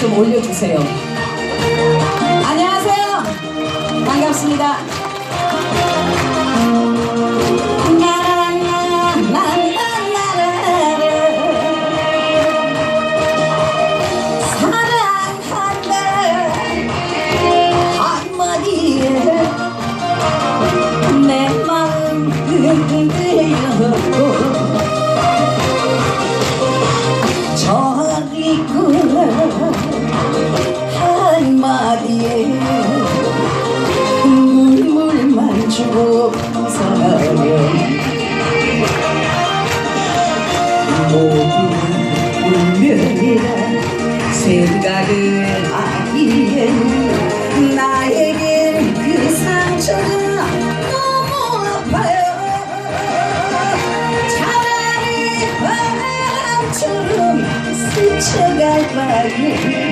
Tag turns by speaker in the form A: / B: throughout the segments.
A: 좀 올려주세요. 안녕하세요. 반갑습니다. 운명이라 생각을 하기엔 나에겐 그 상처가 너무 아파요. 차라리 바람처럼 스쳐갈 바에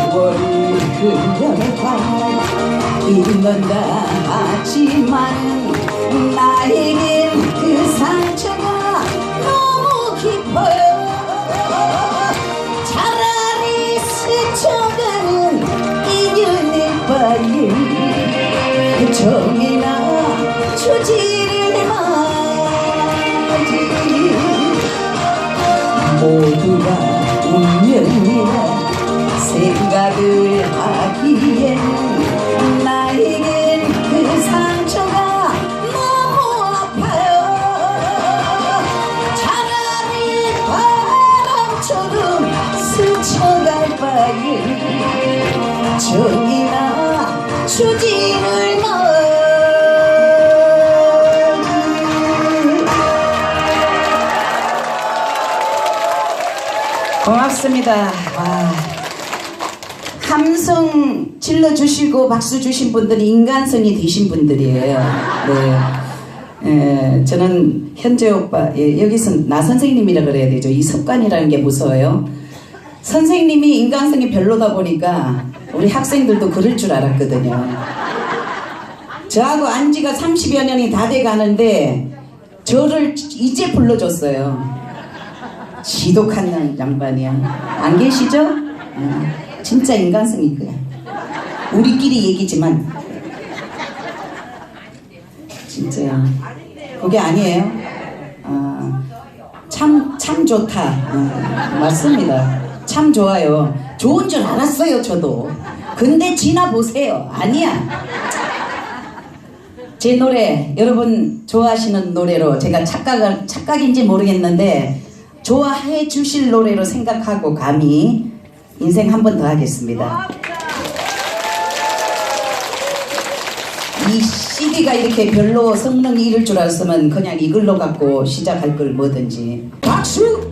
A: 세월이 흘러가 잊는다 하지만 나에겐 그 상처가 너무 깊어요. 차라리 스쳐가는 인연의 바에 정이나 추지를 마지. 모두가 운명이라 생각을 하기엔 나에겐 그 상처가 너무 아파요 차라리 바람처럼 스쳐갈 바에 정이나 추진을 마 고맙습니다. 와. 함성 질러주시고 박수 주신 분들이 인간성이 되신 분들이에요. 네. 에, 저는 현재 오빠, 예, 여기서 나 선생님이라 그래야 되죠. 이 습관이라는 게 무서워요. 선생님이 인간성이 별로다 보니까 우리 학생들도 그럴 줄 알았거든요. 저하고 안 지가 30여 년이 다 돼 가는데 저를 이제 불러줬어요. 지독한 양반이야. 안 계시죠? 어, 진짜 인간성이 그야. 우리끼리 얘기지만 진짜야. 그게 아니에요. 아, 참, 참 좋다. 아, 맞습니다. 참 좋아요. 좋은 줄 알았어요, 저도. 근데 지나보세요. 아니야. 제 노래, 여러분 좋아하시는 노래로 제가 착각을, 착각인지 모르겠는데, 좋아해 주실 노래로 생각하고 감히 인생 한 번 더 하겠습니다. 이 CD가 이렇게 별로 성능이 이럴 줄 알았으면 그냥 이걸로 갖고 시작할 걸 뭐든지. 박수!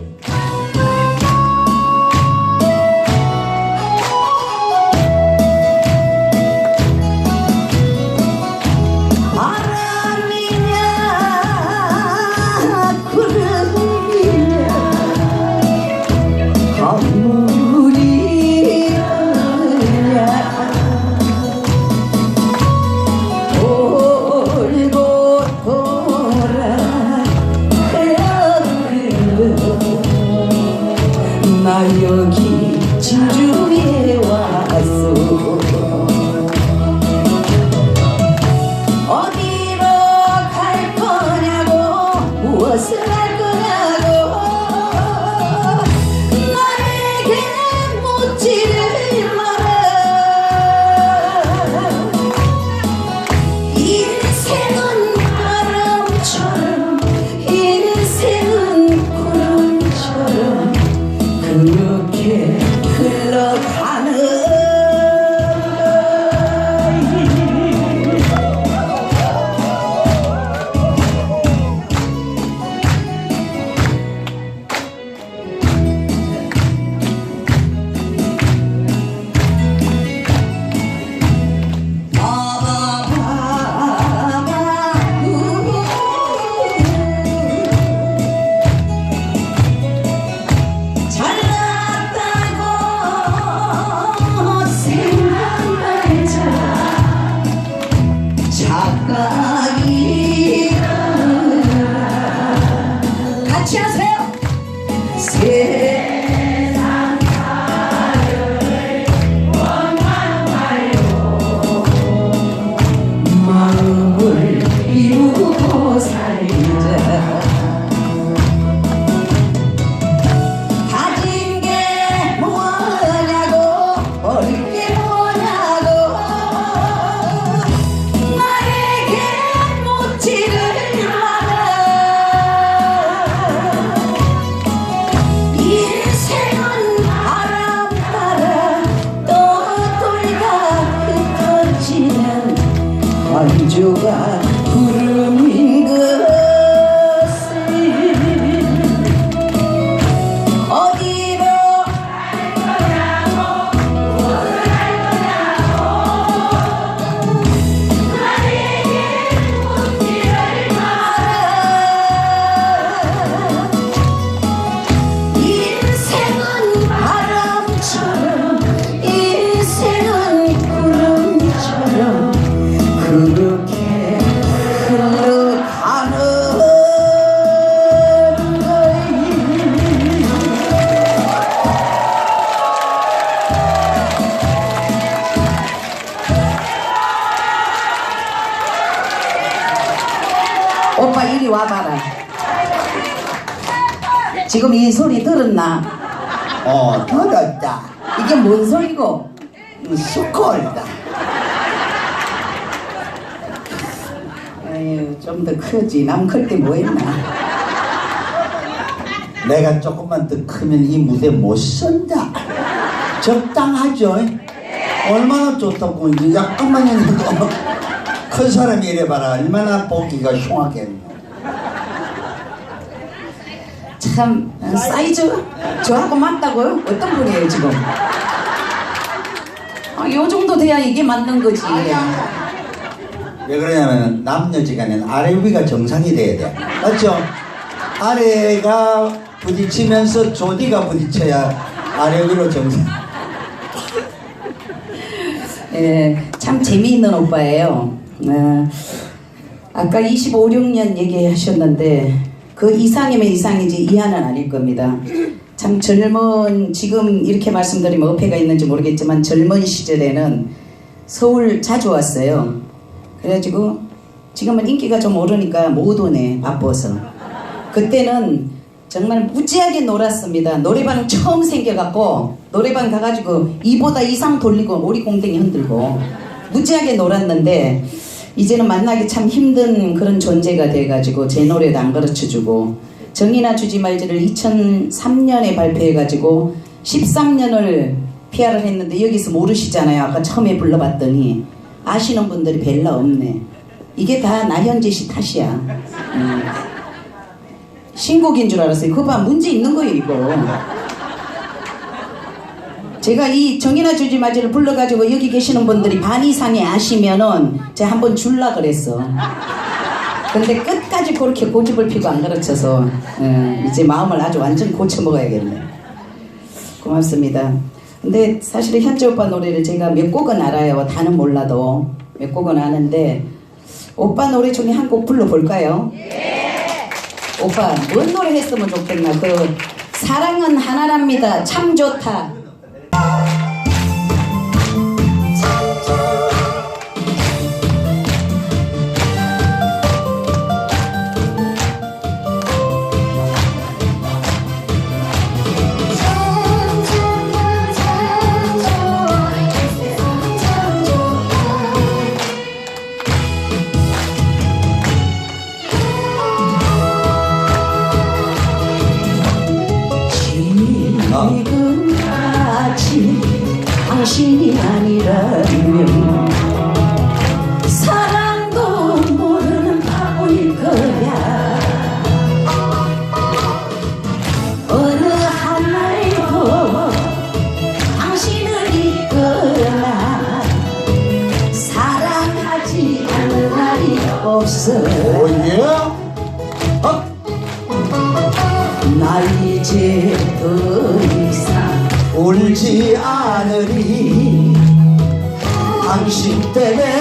A: 좀 더 크지 남 클 때 뭐 했나?
B: 내가 조금만 더 크면 이 무대 못 선다. 적당하죠? 얼마나 좋다고 이제 약간만 해도 큰 사람이 이래봐라 얼마나 보기가 흉하겠노.
A: 참 어, 사이즈 저하고 맞다고요? 어떤 분이에요 지금? 아, 요 정도 돼야 이게 맞는 거지.
B: 왜 그러냐면 남녀지간에는 아래 위가 정상이 돼야 돼. 맞죠? 아래가 부딪히면서 조디가 부딪혀야 아래 위로 정상.
A: 예, 참 재미있는 오빠예요. 어, 아까 25, 6년 얘기하셨는데 그 이상이면 이상이지 이하는 아닐 겁니다. 참 젊은 지금 이렇게 말씀드리면 어폐가 있는지 모르겠지만 젊은 시절에는 서울 자주 왔어요. 그래가지고 지금은 인기가 좀 오르니까 못 오네 바빠서. 그때는 정말 무지하게 놀았습니다. 노래방 처음 생겨갖고 노래방 가가지고 이보다 이상 돌리고 오리 공댕이 흔들고 무지하게 놀았는데 이제는 만나기 참 힘든 그런 존재가 돼가지고 제 노래도 안 가르쳐주고 정이나 주지 말지를 2003년에 발표해가지고 13년을 PR을 했는데 여기서 모르시잖아요. 아까 처음에 불러봤더니 아시는 분들이 별로 없네. 이게 다 나현재 씨 탓이야. 음. 신곡인 줄 알았어요. 그거 봐, 문제 있는 거예요, 이거. 제가 이 정이나 주지 마지를 불러가지고 여기 계시는 분들이 반 이상이 아시면은 제가 한번 줄라 그랬어. 근데 끝까지 그렇게 고집을 피고 안 가르쳐서 예, 이제 마음을 아주 완전 고쳐 먹어야겠네. 고맙습니다. 근데 사실은 현재 오빠 노래를 제가 몇 곡은 알아요. 다는 몰라도 몇 곡은 아는데 오빠 노래 중에 한 곡 불러볼까요? 오빠 뭔 노래 했으면 좋겠나 그 사랑은 하나랍니다 참 좋다 당신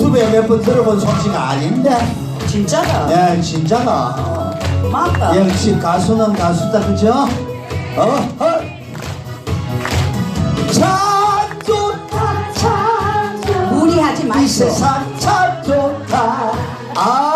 B: 유튜브에 몇 번 들어본 솜씨가 아닌데
A: 진짜다.
B: 네 진짜다
A: 맞다.
B: 역시 가수는 가수다 그죠? 어? 어? 참 좋다 참 좋다
A: 무리하지
B: 이
A: 마시오.
B: 세상 참 좋다 알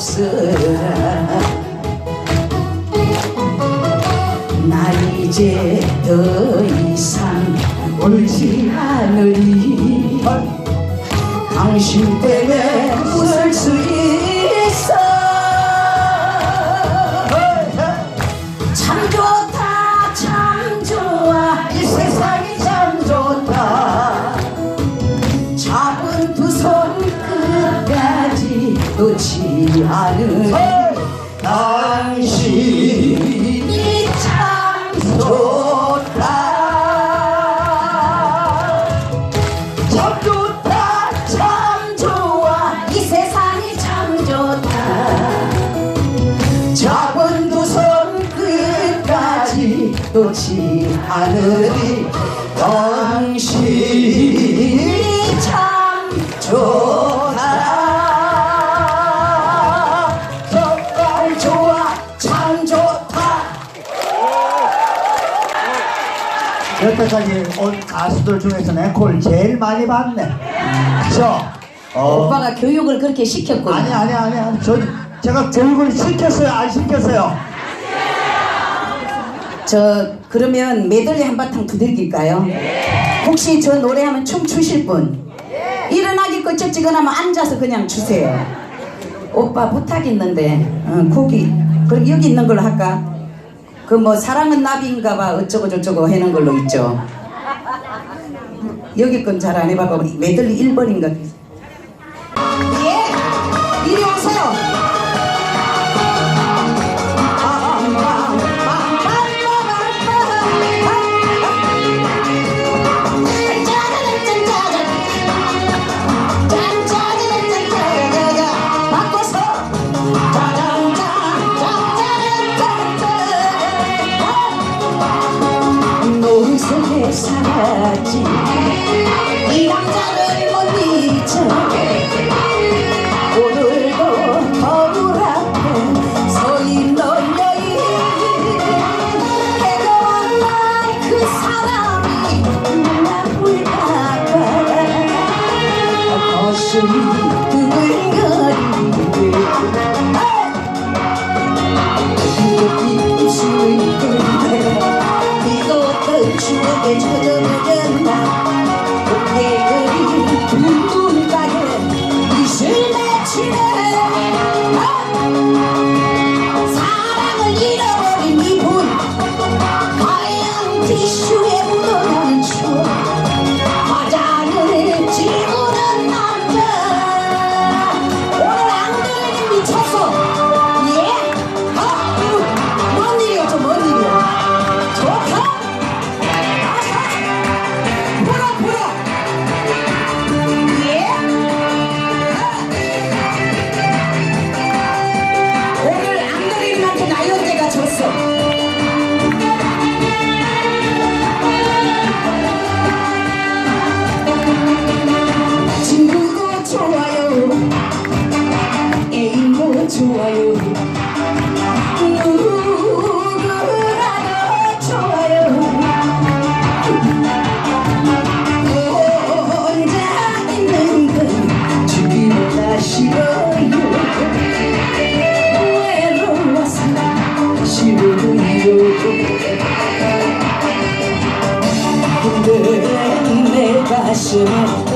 A: 없으라 나 이제 더 이상 울지 않으리. 당신 때문에 웃을 수 않은
B: 여태까지 온 가수들 중에서 내콜 제일 많이 받네 그죠? 어.
A: 오빠가 교육을 그렇게 시켰거든
B: 아니 아니 아니 아니 저 제가 교육을 시켰어요 안 시켰어요
A: 저 그러면 메들리 한바탕 두들길까요? 혹시 저 노래하면 춤 추실 분? 일어나기 끄적지근하면 앉아서 그냥 추세요. 오빠 부탁 있는데 어, 곡이 그럼 여기 있는 걸로 할까? 그 뭐 사랑은 나비인가 봐 어쩌고 저쩌고 하는 걸로 있죠. 여기 건 잘 안 해봐봐 메들리 1번인가? 예, 이리 오세요. 근데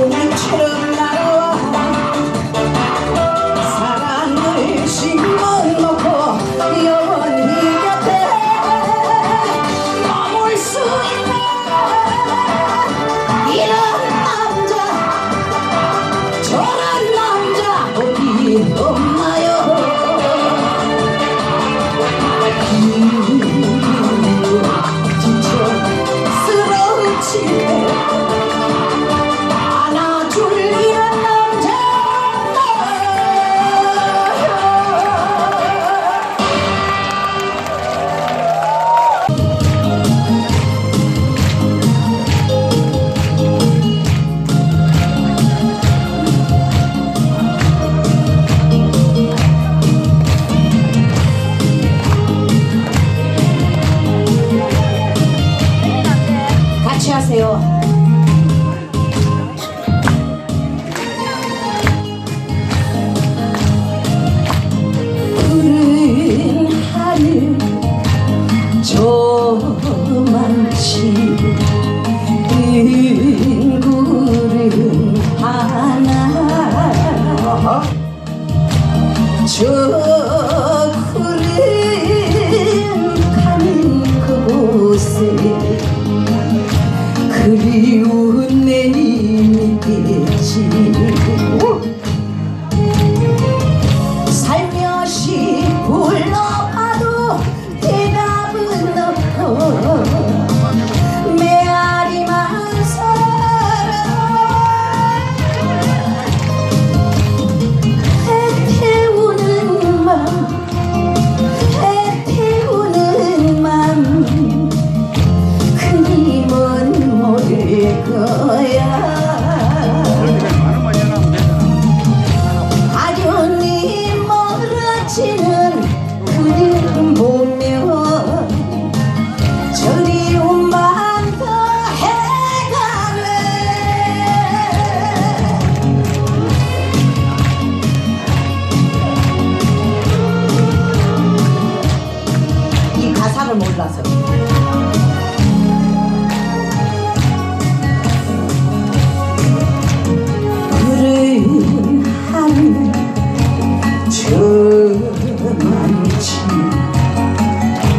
A: 그만치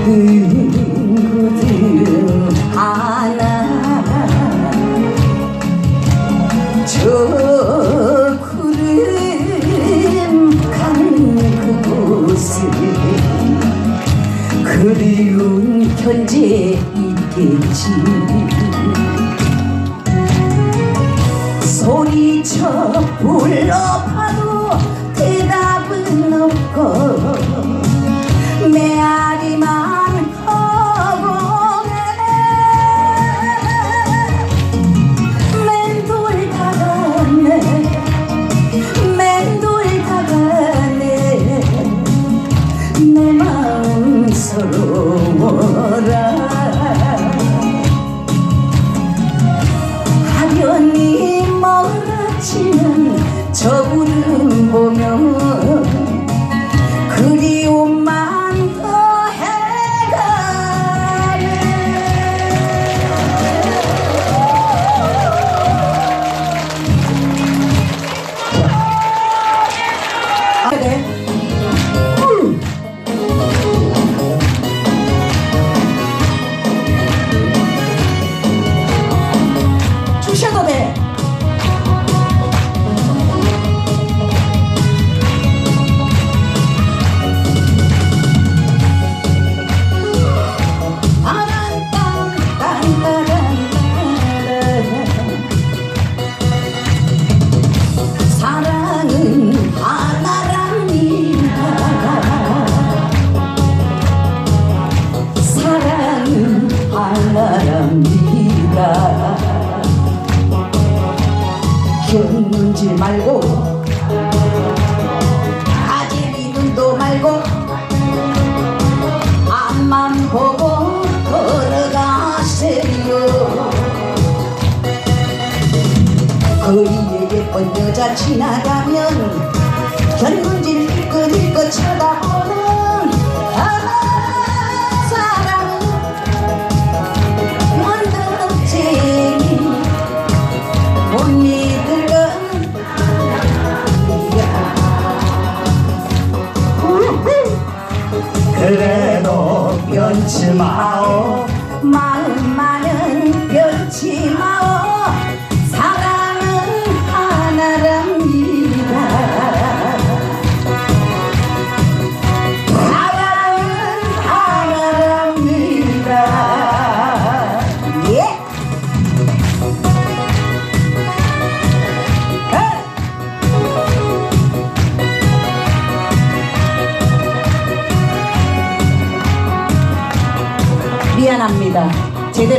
A: 그들 하나 저 구름 가는 그곳에 그리운 현재 있겠지. 말고. 아재리 눈도 말고. 앞만 보고 걸어가세요. 그 거리에 예쁜 여자 지나가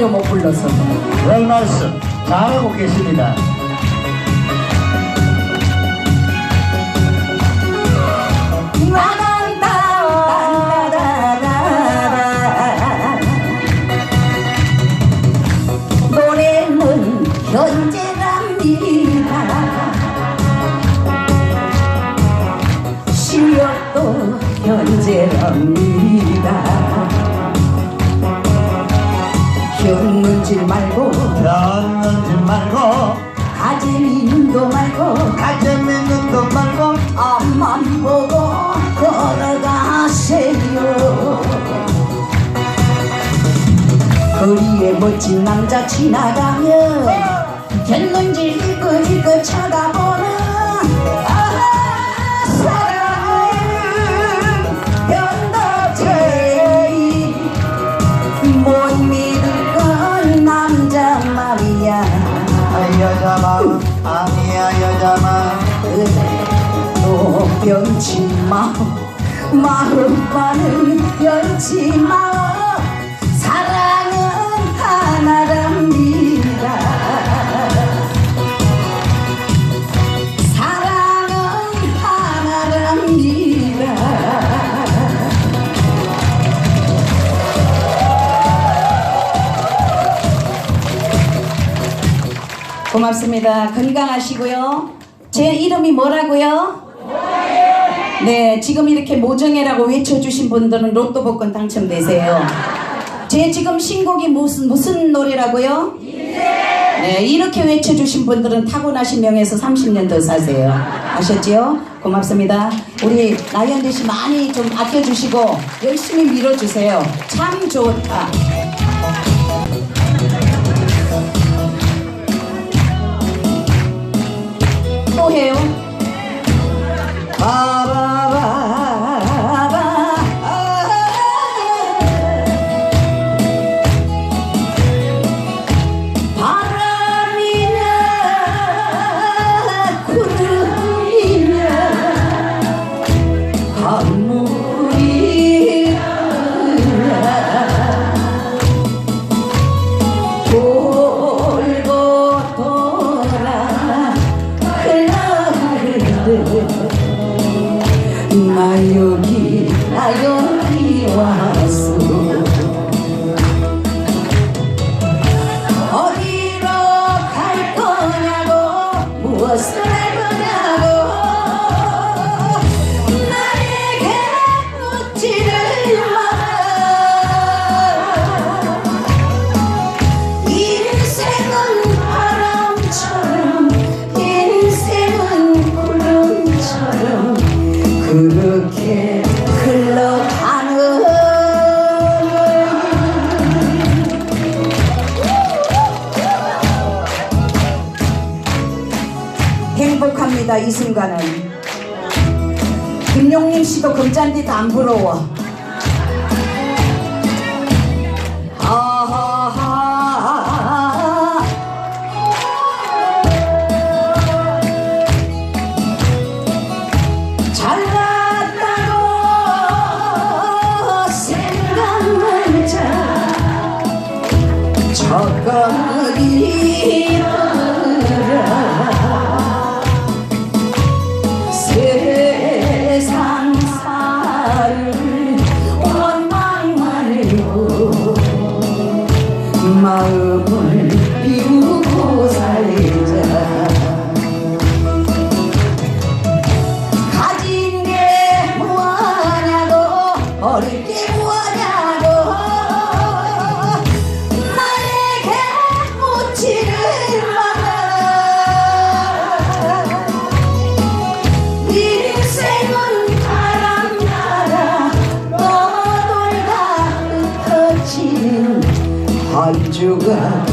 A: 못 불렀어.
B: 별 말씀 잘하고 계십니다.
A: 멋진 남자 지나가면 곁눈질 힐끗힐끗 쳐다보는 아 사랑은 변덕제이. 못 믿을 건 남자 말이야.
B: 아, 여자 마음 아니야 여자 마음
A: 또 변치 마 마음만은 변치 마 고맙습니다. 건강하시고요. 제 이름이 뭐라고요? 네, 지금 이렇게 모정해라고 외쳐주신 분들은 로또 복권 당첨되세요. 제 지금 신곡이 무슨 무슨 노래라고요? 네, 이렇게 외쳐주신 분들은 타고나신 명에서 30년 더 사세요. 아셨지요? 고맙습니다. 우리 나현재 씨 많이 좀 아껴주시고 열심히 밀어주세요. 참 좋다. 또 해요. 순간은 김용림 씨도 금잔디도 안 부러워 한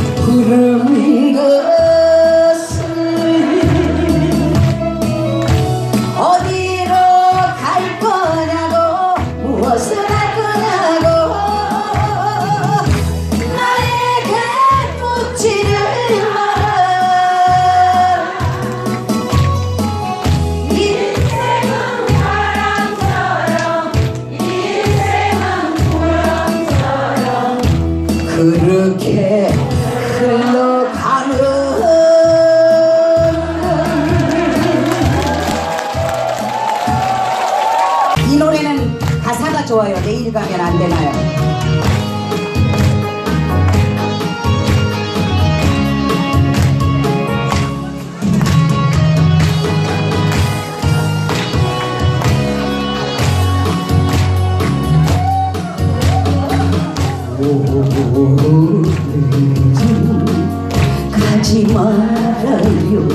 A: 가지 말아요.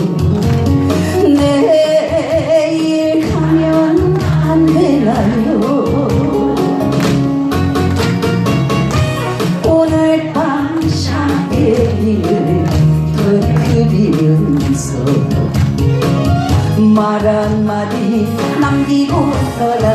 A: 내일 가면 안 되나요? dibujo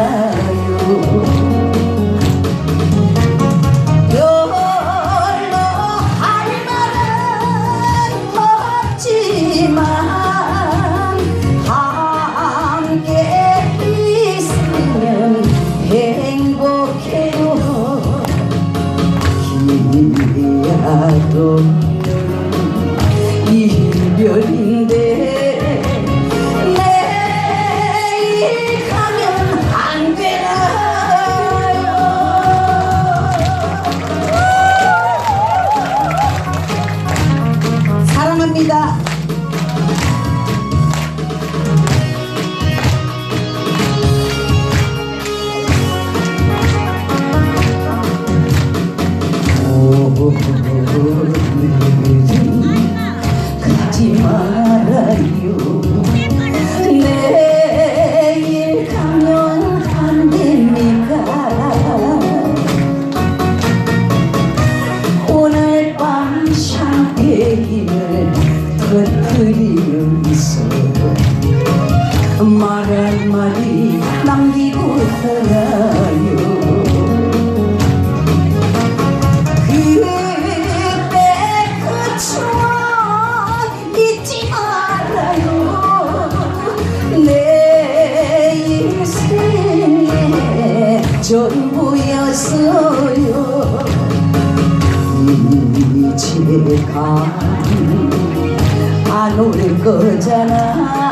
A: 큰 그리움 있어 말 한마디 남기고 살아요 그때 그 잊지 말아요 그 그 내 인생의 전부였어요. 이제 가 노는 거잖아.